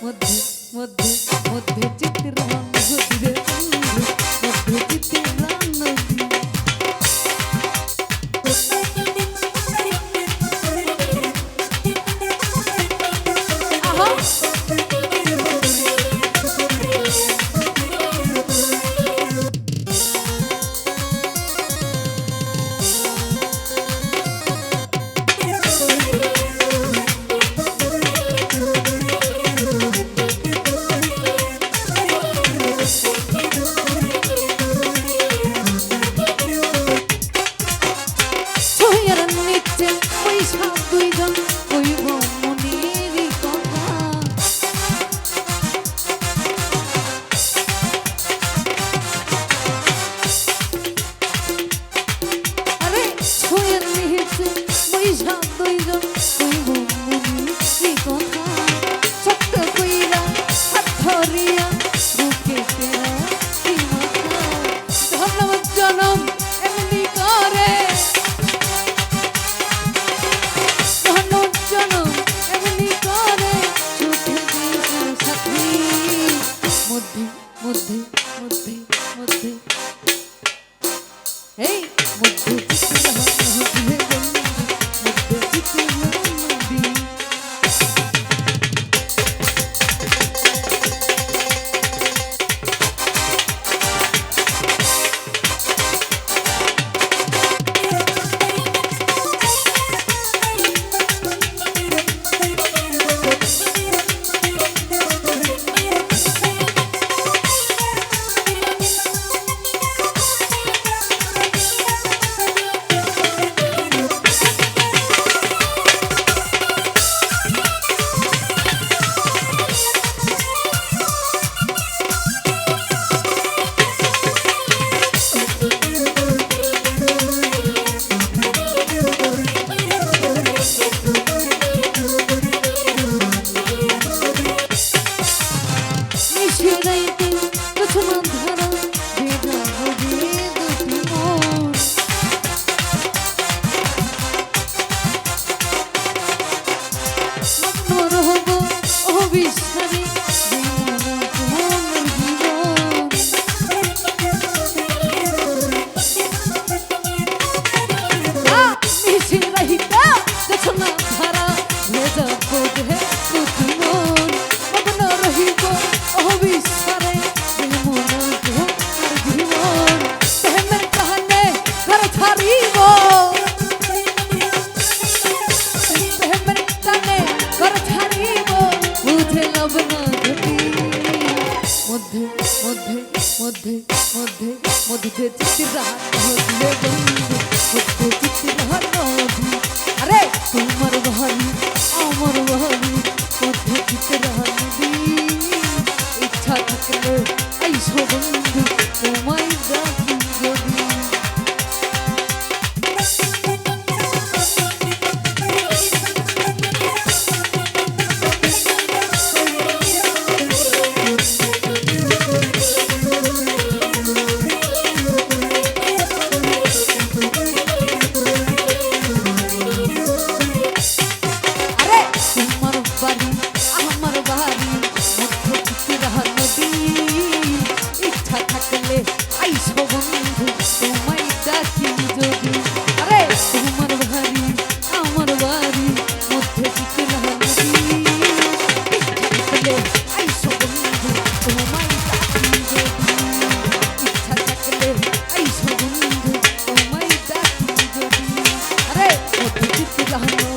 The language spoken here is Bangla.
what this, what this. মধ্যে মধ্যে মধ্যে এই মধ্যে মধ্যে মধ্যে মধ্যে বুঝে চিত্রা দিয়ে Lord.